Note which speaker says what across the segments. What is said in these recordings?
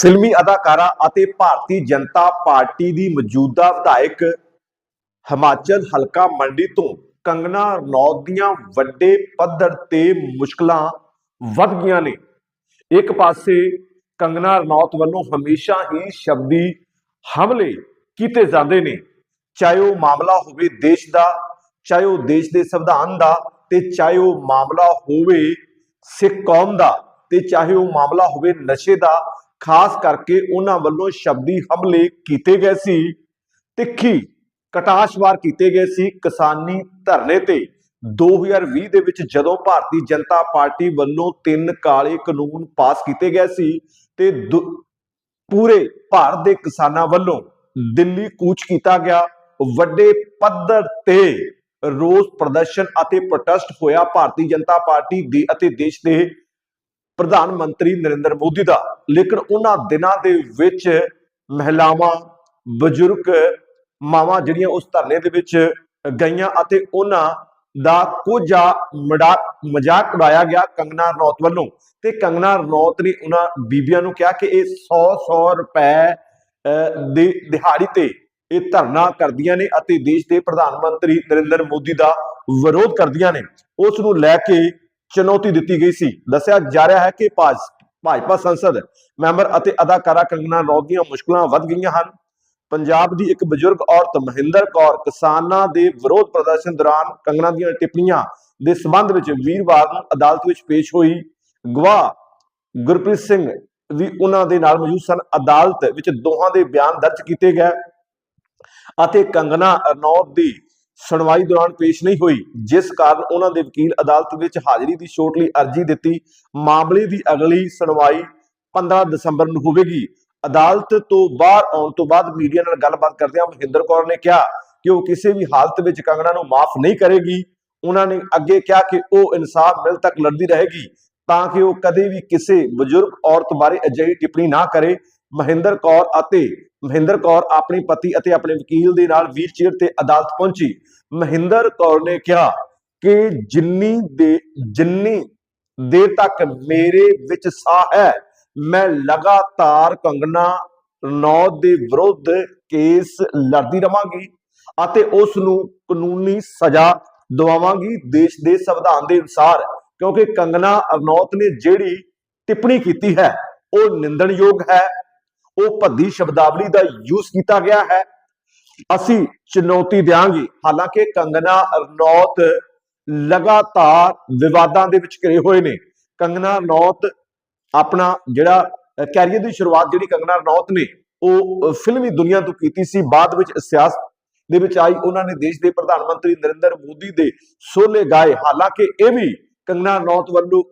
Speaker 1: ਫਿਲਮੀ ਅਦਾਕਾਰਾ ਅਤੇ ਭਾਰਤੀ ਜਨਤਾ ਪਾਰਟੀ ਦੀ ਮੌਜੂਦਾ ਵਿਧਾਇਕ ਹਿਮਾਚਲ ਹਲਕਾ ਮੰਡੀ ਤੋਂ ਕੰਗਨਾ ਰਣੌਤ ਦੀਆਂ ਵੱਡੇ ਪੱਧਰ ਤੇ ਮੁਸ਼ਕਲਾਂ ਵੱਧ ਗਈਆਂ ਨੇ। ਇੱਕ ਪਾਸੇ ਕੰਗਨਾ ਰਣੌਤ ਵੱਲੋਂ ਹਮੇਸ਼ਾ ਹੀ ਸ਼ਬਦੀ ਹਮਲੇ ਕੀਤੇ ਜਾਂਦੇ ਨੇ। ਚਾਹੇ ਉਹ ਮਾਮਲਾ ਹੋਵੇ ਦੇਸ਼ ਦਾ, ਚਾਹੇ ਉਹ ਦੇਸ਼ ਦੇ ਸੰਵਿਧਾਨ ਦਾ ਤੇ ਚਾਹੇ ਉਹ ਮਾਮਲਾ ਹੋਵੇ ਸਿੱਖ ਕੌਮ ਦਾ ਤੇ ਚਾਹੇ ਉਹ ਮਾਮਲਾ ਹੋਵੇ ਨਸ਼ੇ ਦਾ ਖਾਸ ਕਰਕੇ ਉਹਨਾਂ ਵੱਲੋਂ ਸ਼ਬਦੀ ਹਮਲੇ ਕੀਤੇ ਗਏ ਸੀ ਤਿੱਖੀ ਕਟਾਸ਼ਵਾਰ ਕੀਤੇ ਗਏ ਸੀ ਕਿਸਾਨੀ ਧਰਨੇ ਤੇ। 2020 ਦੇ ਵਿੱਚ ਜਦੋਂ ਭਾਰਤੀ ਜਨਤਾ ਪਾਰਟੀ ਵੱਲੋਂ ਤਿੰਨ ਕਾਲੇ ਕਾਨੂੰਨ ਪਾਸ ਕੀਤੇ ਗਏ ਸੀ ਤੇ ਪੂਰੇ ਭਾਰਤ ਦੇ ਕਿਸਾਨਾਂ ਵੱਲੋਂ ਦਿੱਲੀ ਕੂਚ ਕੀਤਾ ਗਿਆ। ਵੱਡੇ ਪੱਧਰ ਤੇ ਰੋਸ ਪ੍ਰਦਰਸ਼ਨ ਅਤੇ ਪ੍ਰੋਟੈਸਟ ਹੋਇਆ। ਭਾਰਤੀ ਜਨਤਾ ਪਾਰਟੀ ਦੇ ਅਤੇ ਦੇਸ਼ ਦੇ ਪ੍ਰਧਾਨ ਮੰਤਰੀ ਨਰਿੰਦਰ ਮੋਦੀ ਦਾ। ਲੇਕਿਨ ਉਹਨਾਂ ਦਿਨਾਂ ਦੇ ਵਿੱਚ ਮਹਿਲਾਵਾਂ ਬਜ਼ੁਰਗ ਮਾਵਾਂ ਜਿਹੜੀਆਂ ਉਸ ਧਰਨੇ ਦੇ ਵਿੱਚ ਗਈਆਂ ਅਤੇ ਉਹਨਾਂ ਦਾ ਕੁਝਾ ਮਜ਼ਾਕ ਉਡਾਇਆ ਗਿਆ ਕੰਗਨਾ ਰੌਤ ਵੱਲੋਂ। ਤੇ ਕੰਗਨਾ ਰੌਤ ਨੇ ਉਹਨਾਂ ਬੀਬੀਆਂ ਨੂੰ ਕਿਹਾ ਕਿ ਇਹ 100 100 ਰੁਪਏ ਅਹ, ਦੀ ਦਿਹਾੜੀ ਤੇ ਇਹ ਧਰਨਾ ਕਰਦੀਆਂ ਨੇ ਅਤੇ ਦੇਸ਼ ਦੇ ਪ੍ਰਧਾਨ ਮੰਤਰੀ ਨਰਿੰਦਰ ਮੋਦੀ ਦਾ ਵਿਰੋਧ ਕਰਦੀਆਂ ਨੇ। ਉਸ ਨੂੰ ਲੈ ਕੇ ਚੁਣੌਤੀ ਦਿੱਤੀ ਗਈ ਸੀ। ਦੱਸਿਆ ਜਾ ਰਿਹਾ ਹੈ ਕਿ ਭਾਜ- ਭਾਜਪਾ ਸੰਸਦ ਮੈਂਬਰ ਅਤੇ ਅਦਾਕਾਰਾ ਕੰਗਨਾ ਰਣੌਤ ਦੀਆਂ ਮੁਸ਼ਕਲਾਂ ਵੱਧ ਗਈਆਂ ਹਨ। ਪੰਜਾਬ ਦੀ ਇੱਕ ਬਜ਼ੁਰਗ ਔਰਤ ਮਹਿੰਦਰ ਕੌਰ ਕਿਸਾਨਾਂ ਦੇ ਵਿਰੋਧ ਪ੍ਰਦਰਸ਼ਨ ਦੌਰਾਨ ਕੰਗਨਾ ਦੀਆਂ ਟਿੱਪਣੀਆਂ ਦੇ ਸਬੰਧ ਵਿੱਚ ਵੀਰਵਾਰ ਨੂੰ ਅਦਾਲਤ ਵਿੱਚ ਪੇਸ਼ ਹੋਈ। ਗਵਾਹ ਗੁਰਪ੍ਰੀਤ ਸਿੰਘ ਵੀ ਉਹਨਾਂ ਦੇ ਨਾਲ ਮੌਜੂਦ ਸਨ। ਅਦਾਲਤ ਵਿੱਚ ਦੋਹਾਂ ਦੇ ਬਿਆਨ ਦਰਜ ਕੀਤੇ ਗਏ ਅਤੇ ਕੰਗਨਾ ਰਣੌਤ ਦੀ ਸੁਣਵਾਈ ਦੌਰਾਨ ਪੇਸ਼ ਨਹੀਂ ਹੋਈ, ਜਿਸ ਕਾਰਨ ਉਹਨਾਂ ਦੇ ਵਕੀਲ ਅਦਾਲਤ ਵਿੱਚ ਹਾਜ਼ਰੀ ਦੀ ਛੋਟ ਲਈ ਅਰਜ਼ੀ ਦਿੱਤੀ। ਮਾਮਲੇ ਦੀ ਅਗਲੀ ਸੁਣਵਾਈ 15 ਦਸੰਬਰ ਨੂੰ ਹੋਵੇਗੀ। ਅਦਾਲਤ ਤੋਂ ਬਾਹਰ ਆਉਣ ਤੋਂ ਬਾਅਦ ਮੀਡੀਆ ਨਾਲ ਗੱਲਬਾਤ ਕਰਦਿਆਂ ਮਹਿੰਦਰ ਕੌਰ ਨੇ ਕਿਹਾ ਕਿ ਉਹ ਕਿਸੇ ਵੀ ਹਾਲਤ ਵਿੱਚ ਕੰਗਣਾ ਨੂੰ ਮਾਫ ਨਹੀਂ ਕਰੇਗੀ। ਉਹਨਾਂ ਨੇ ਅੱਗੇ ਕਿਹਾ ਕਿ ਉਹ ਇਨਸਾਫ ਮਿਲ ਤੱਕ ਲੜਦੀ ਰਹੇਗੀ, ਤਾਂ ਕਿ ਉਹ ਕਦੇ ਵੀ ਕਿਸੇ ਬਜ਼ੁਰਗ ਔਰਤ ਬਾਰੇ ਅਜਿਹੀ ਟਿੱਪਣੀ ਨਾ ਕਰੇ। ਮਹਿੰਦਰ ਕੌਰ ਅਤੇ ਮਹਿੰਦਰ ਕੌਰ ਆਪਣੇ ਪਤੀ ਅਤੇ ਆਪਣੇ ਵਕੀਲ ਦੇ ਨਾਲ ਵੀਲਚੇਅਰ ਤੇ ਅਦਾਲਤ ਪਹੁੰਚੀ। ਮਹਿੰਦਰ ਕੌਰ ਨੇ ਕਿਹਾ ਕਿ ਜਿੰਨੀ ਦੇ, ਜਿੰਨੀ ਦੇਰ ਤੱਕ ਮੇਰੇ ਵਿੱਚ ਸਾਹ ਹੈ, ਮੈਂ ਲਗਾਤਾਰ ਕੰਗਨਾ ਰਣੌਤ ਦੇ ਵਿਰੁੱਧ ਕੇਸ ਲੜਦੀ ਰਵਾਂਗੀ ਅਤੇ ਉਸ ਨੂੰ ਕਾਨੂੰਨੀ ਸਜ਼ਾ ਦਿਵਾਵਾਂਗੀ ਦੇਸ਼ ਦੇ ਸੰਵਿਧਾਨ ਦੇ ਅਨੁਸਾਰ, ਕਿਉਂਕਿ ਕੰਗਨਾ ਰਣੌਤ ਨੇ ਜਿਹੜੀ ਟਿੱਪਣੀ ਕੀਤੀ ਹੈ, ਉਹ ਨਿੰਦਣਯੋਗ ਹੈ ਉਹ ਭੱਦੀ ਸ਼ਬਦਾਵਲੀ ਦਾ ਯੂਜ਼ ਕੀਤਾ ਗਿਆ ਹੈ। ਅਸੀਂ ਚੁਣੌਤੀ ਦੇਾਂਗੇ ਹਾਲਾਂਕਿ ਕੰਗਨਾ ਰਣੌਤ ਲਗਾਤਾਰ ਵਿਵਾਦਾਂ ਦੇ ਵਿੱਚ ਘਿਰੇ ਹੋਏ ਨੇ। ਕੰਗਨਾ ਰਣੌਤ ਆਪਣਾ ਜਿਹੜਾ ਕੈਰੀਅਰ ਦੀ ਸ਼ੁਰੂਆਤ ਜਿਹੜੀ ਕੰਗਨਾ ਰਣੌਤ ਨੇ, ਉਹ ਫਿਲਮੀ ਦੁਨੀਆ ਤੋਂ ਕੀਤੀ ਸੀ। ਬਾਅਦ ਵਿੱਚ ਸਿਆਸਤ ਦੇ ਵਿੱਚ ਆਈ। ਉਹਨਾਂ ਨੇ ਦੇਸ਼ ਦੇ ਪ੍ਰਧਾਨ ਮੰਤਰੀ ਨਰਿੰਦਰ ਮੋਦੀ ਦੇ ਸੋਲੇ ਗਾਏ। ਹਾਲਾਂਕਿ ਇਹ ਵੀ ਕੰਗਨਾ ਰਣੌਤ ਵੱਲੋਂ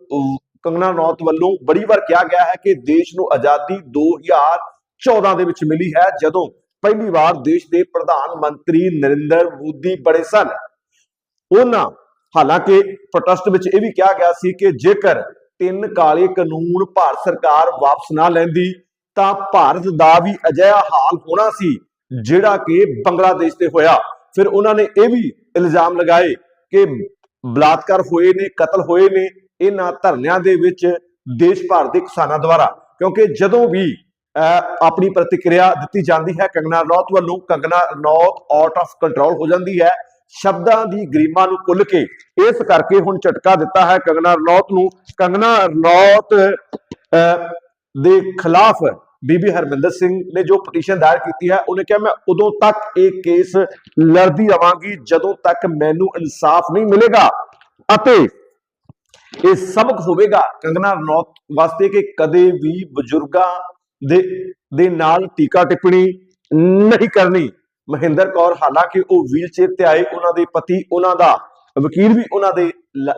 Speaker 1: ਕੰਗਨਾ ਰਣੌਤ ਵੱਲੋਂ ਬੜੀ ਵਾਰ ਕਿਹਾ ਗਿਆ ਹੈ ਕਿ ਦੇਸ਼ ਨੂੰ ਆਜ਼ਾਦੀ 2014 ਦੇ ਵਿੱਚ ਮਿਲੀ ਹੈ, ਜਦੋਂ ਪਹਿਲੀ ਵਾਰ ਦੇਸ਼ ਦੇ ਪ੍ਰਧਾਨ ਮੰਤਰੀ ਨਰਿੰਦਰ ਮੋਦੀ ਬੜੇ ਸਨ। ਉਹਨਾਂ ਹਾਲਾਂਕਿ ਪ੍ਰੋਟੈਸਟ ਵਿੱਚ ਇਹ ਵੀ ਕਿਹਾ ਗਿਆ ਸੀ ਕਿ ਜੇਕਰ ਤਿੰਨ ਕਾਲੇ ਕਾਨੂੰਨ ਭਾਰਤ ਸਰਕਾਰ ਵਾਪਸ ਨਾ ਲੈਂਦੀ, ਤਾਂ ਭਾਰਤ ਦਾ ਵੀ ਅਜਿਹਾ ਹਾਲ ਹੋਣਾ ਸੀ, ਜਿਹੜਾ ਕਿ ਬੰਗਲਾਦੇਸ਼ ਤੇ ਹੋਇਆ। ਫਿਰ ਉਹਨਾਂ ਨੇ ਇਹ ਵੀ ਇਲਜ਼ਾਮ ਲਗਾਏ ਕਿ ਬਲਾਤਕਾਰ ਹੋਏ ਨੇ, ਕਤਲ ਹੋਏ ਨੇ, ਇਹਨਾਂ ਧਰਨਿਆਂ ਦੇ ਵਿੱਚ ਦੇਸ਼ ਭਰ ਦੇ ਕਿਸਾਨਾਂ ਦੁਆਰਾ। ਕਿਉਂਕਿ ਜਦੋਂ ਵੀ ਆਪਣੀ ਪ੍ਰਤੀਕਿਰਿਆ ਦਿੱਤੀ ਜਾਂਦੀ ਹੈ। ਕੰਗਨਾ ਰਣੌਤ ਵੱਲੋਂ Kangana Ranaut out of control ਹੋ ਜਾਂਦੀ ਹੈ। ਸ਼ਬਦਾਂ ਦੀ ਗਰੀਮਾ ਨੂੰ ਕੁੱਲ ਕੇ ਇਸ ਕਰਕੇ ਹੁਣ ਝਟਕਾ ਦਿੱਤਾ ਹੈ ਕੰਗਨਾ ਰਣੌਤ ਨੂੰ। ਕੰਗਨਾ ਰਣੌਤ ਦੇ ਖਿਲਾਫ ਬੀਬੀ ਹਰਮਿੰਦਰ ਸਿੰਘ ਨੇ ਜੋ ਪਟੀਸ਼ਨ ਦਾਇਰ ਕੀਤੀ ਹੈ, ਉਹਨੇ ਕਿਹਾ, ਮੈਂ ਉਦੋਂ ਤੱਕ ਇਹ ਕੇਸ ਲੜਦੀ ਰਵਾਂਗੀ, ਜਦੋਂ ਤੱਕ ਮੈਨੂੰ ਇਨਸਾਫ ਨਹੀਂ ਮਿਲੇਗਾ। ਅਤੇ ਇਹ ਸਬਕ ਹੋਵੇਗਾ ਕੰਗਨਾ ਰਣੌਤ ਵਾਸਤੇ ਕਿ ਕਦੇ ਵੀ ਬਜ਼ੁਰਗਾਂ ਦੇ ਦੇ ਨਾਲ ਟੀਕਾ ਟਿੱਪਣੀ ਨਹੀਂ ਕਰਨੀ। ਮਹਿੰਦਰ ਕੌਰ ਹਾਲਾਂਕਿ ਉਹ ਵੀਲਚੇਅਰ ਤੇ ਆਏ ਉਹਨਾਂ ਦੇ ਪਤੀ ਉਹਨਾਂ ਦਾ ਵਕੀਲ ਵੀ ਉਹਨਾਂ ਦੇ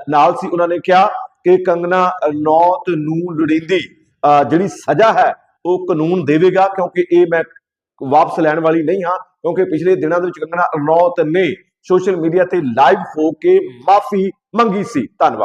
Speaker 1: ਨਾਲ ਸੀ। ਉਹਨਾਂ ਨੇ ਕਿਹਾ ਕਿ ਕੰਗਨਾ ਰਣੌਤ ਨੂੰ ਲੋੜੀਂਦੀ ਅਹ, ਜਿਹੜੀ ਸਜ਼ਾ ਹੈ ਉਹ ਕਾਨੂੰਨ ਦੇਵੇਗਾ ਕਿਉਂਕਿ ਇਹ ਮੈਂ ਵਾਪਸ ਲੈਣ ਵਾਲੀ ਨਹੀਂ ਹਾਂ ਕਿਉਂਕਿ ਪਿਛਲੇ ਦਿਨਾਂ ਦੇ ਵਿੱਚ ਕੰਗਨਾ ਰਣੌਤ ਨੇ ਸੋਸ਼ਲ ਮੀਡੀਆ ਤੇ ਲਾਈਵ ਹੋ ਕੇ ਮਾਫੀ ਮੰਗੀ ਸੀ। ਧੰਨਵਾਦ।